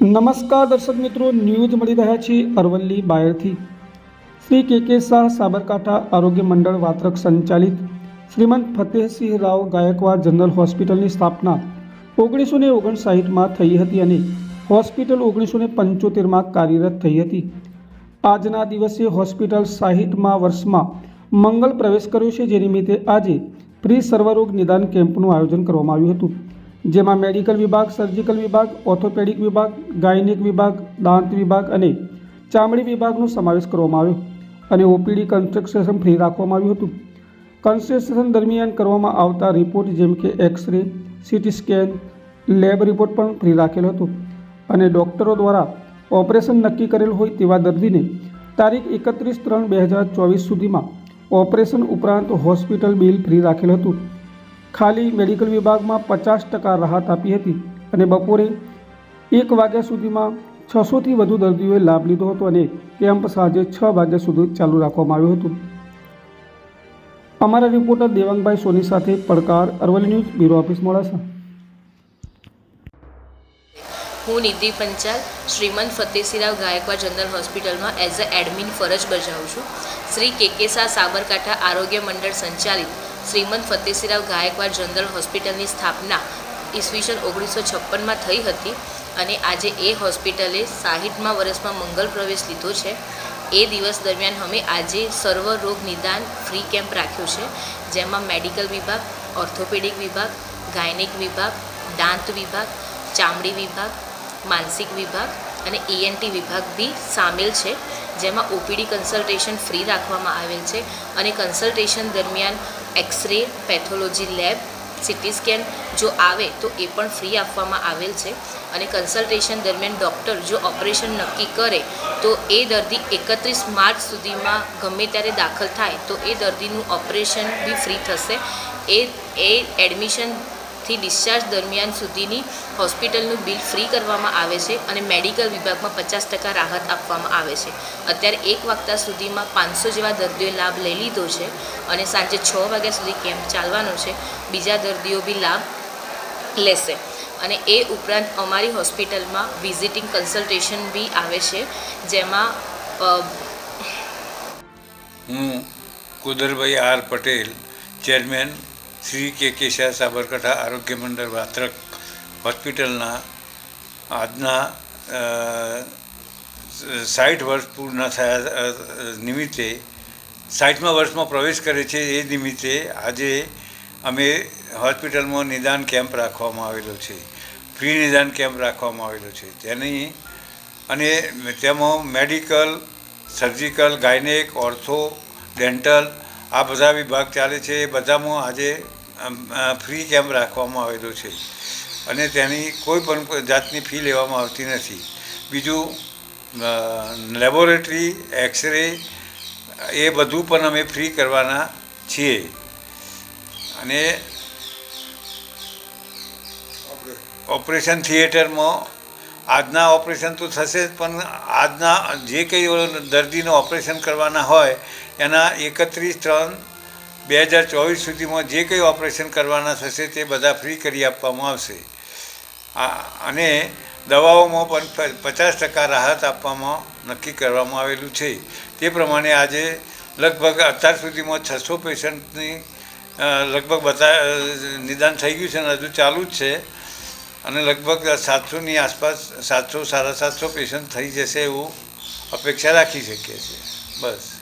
નમસ્કાર દર્શક મિત્રો ન્યૂઝ મળી રહ્યા છે અરવલ્લી બાયરથી શ્રી કે કે શાહ સાબરકાંઠા આરોગ્ય મંડળ વાત્રક સંચાલિત શ્રીમંત ફતેહસિંહ રાવ ગાયકવાડ જનરલ હોસ્પિટલની સ્થાપના ઓગણીસો ને ઓગણસાઠમાં થઈ હતી અને હોસ્પિટલ ઓગણીસો ને પંચોતેરમાં કાર્યરત થઈ હતી. આજના દિવસે હોસ્પિટલ સાહીઠમાં વર્ષમાં મંગલ પ્રવેશ કર્યો છે, જે નિમિત્તે આજે ફ્રી સર્વરોગ નિદાન કેમ્પનું આયોજન કરવામાં આવ્યું હતું. જેમાં મેડિકલ વિભાગ, સર્જિકલ વિભાગ, ઓર્થોપેડિક વિભાગ, ગાયનિક વિભાગ, દાંત વિભાગ અને ચામડી વિભાગનો સમાવેશ કરવામાં આવ્યો અને ઓપીડી કન્સ્ટ્રક્શન ફ્રી રાખવામાં આવ્યું હતું. કન્સ્ટ્રક્શન દરમિયાન કરવામાં આવતા રિપોર્ટ જેમ કે x ray, CT scan, lab report પણ ફ્રી રાખેલો હતો અને ડૉક્ટરો દ્વારા ઓપરેશન નક્કી કરેલ હોય તેવા દર્દીને તારીખ એકત્રીસ ત્રણ બે હજાર ચોવીસ સુધીમાં ઓપરેશન ઉપરાંત હોસ્પિટલ બિલ ફ્રી રાખેલ હતું. ખાલી મેડિકલ વિભાગમાં પચાસ ટકા રાહત આપી હતી અને બપોરે એક વાગ્યા સુધીમાં છસોથી વધુ દર્દીઓએ લાભ લીધો હતો અને કેમ્પ સાંજે છ વાગ્યા સુધી ચાલુ રાખવામાં આવ્યું હતું. અમારા રિપોર્ટર દેવાંગભાઈ સોની સાથે પડકાર, Aravalli news, bureau office, Modasa. હું નિધિ પંચાલ, શ્રીમંત ફતેસિંહરાવ ગાયકવાડ જનરલ હોસ્પિટલમાં એઝ અ એડમિન ફરજ બજાવું છું. શ્રી કે કે સાબરકાંઠા આરોગ્ય મંડળ સંચાલિત શ્રીમંત ફતેસિંહરાવ ગાયકવાડ જનરલ હોસ્પિટલની સ્થાપના ઈસવીસન ઓગણીસો છપ્પનમાં થઈ હતી અને આજે એ હોસ્પિટલે સાહીઠમાં વર્ષમાં મંગલ પ્રવેશ લીધો છે. એ દિવસ દરમિયાન અમે આજે સર્વ રોગ નિદાન ફ્રી કેમ્પ રાખ્યો છે, જેમાં મેડિકલ વિભાગ, ઓર્થોપેડિક વિભાગ, ગાયનિક વિભાગ, દાંત વિભાગ, ચામડી વિભાગ, માનસિક વિભાગ અને એએનટી વિભાગ બી સામેલ છે, જેમાં ઓપીડી કન્સલ્ટેશન ફ્રી રાખવામાં આવેલ છે અને કન્સલ્ટેશન દરમિયાન x ray pathology lab CT scan જો આવે તો એ પણ ફ્રી આપવામાં આવેલ છે. અને કન્સલ્ટેશન દરમિયાન ડૉક્ટર જો ઓપરેશન નક્કી કરે તો એ દર્દી એકત્રીસ માર્ચ સુધીમાં ગમે ત્યારે દાખલ થાય તો એ દર્દીનું ઓપરેશન બી ફ્રી થશે. એ એ એડમિશનથી ડિસ્ચાર્જ દરમિયાન સુધીની હોસ્પિટલનું બિલ ફ્રી કરવામાં આવે છે અને મેડિકલ વિભાગમાં પચાસ ટકા રાહત આપવામાં આવે છે. અત્યારે એક વાગતા સુધીમાં પાંચસો જેવા દર્દીઓએ લાભ લઈ લીધો છે અને સાંજે છ વાગ્યા સુધી કેમ્પ ચાલવાનો છે. બીજા દર્દીઓ બી લાભ લેશે. અને એ ઉપરાંત અમારી હોસ્પિટલમાં વિઝિટિંગ કન્સલ્ટેશન બી આવે છે, જેમાં હું Kudarbhai R Patel, chairman Shri K K Sabarkantha આરોગ્ય મંડળ વાત્રક હોસ્પિટલના આજના સાઠ વર્ષ પૂર્ણ થયા નિમિત્તે સાઠમા વર્ષમાં પ્રવેશ કરે છે એ નિમિત્તે આજે અમે હોસ્પિટલમાં નિદાન કેમ્પ રાખવામાં આવેલો છે. ફ્રી નિદાન કેમ્પ રાખવામાં આવેલો છે. તેની અને તેમાં medical, surgical, gynaec, ortho, dental આ બધા વિભાગ ચાલે છે. એ બધામાં આજે ફ્રી કેમ્પ રાખવામાં આવેલો છે અને તેની કોઈ પણ જાતની ફી લેવામાં આવતી નથી. બીજું લેબોરેટરી એક્સરે એ બધું પણ અમે ફ્રી કરવાના છીએ. અને ઓપરેશન થિયેટરમાં આજના ઓપરેશન તો થશે જ, પણ આજના જે કંઈ દર્દીનું ઓપરેશન કરવાના હોય, એના એકત્રીસ ત્રણ બે હજાર ચોવીસ સુધીમાં જે કંઈ ઓપરેશન કરવાના થશે તે બધા ફ્રી કરી આપવામાં આવશે. અને દવાઓમાં પણ પચાસ ટકા રાહત આપવામાં નક્કી કરવામાં આવેલું છે. તે પ્રમાણે આજે લગભગ અત્યાર સુધીમાં છસો પેશન્ટની લગભગ બધા નિદાન થઈ ગયું છે અને હજુ ચાલુ જ છે. અને લગભગ સાતસોની આસપાસ, સાતસો, સાડા સાતસો પેશન્ટ થઈ જશે એવું અપેક્ષા રાખી શકીએ છીએ. બસ.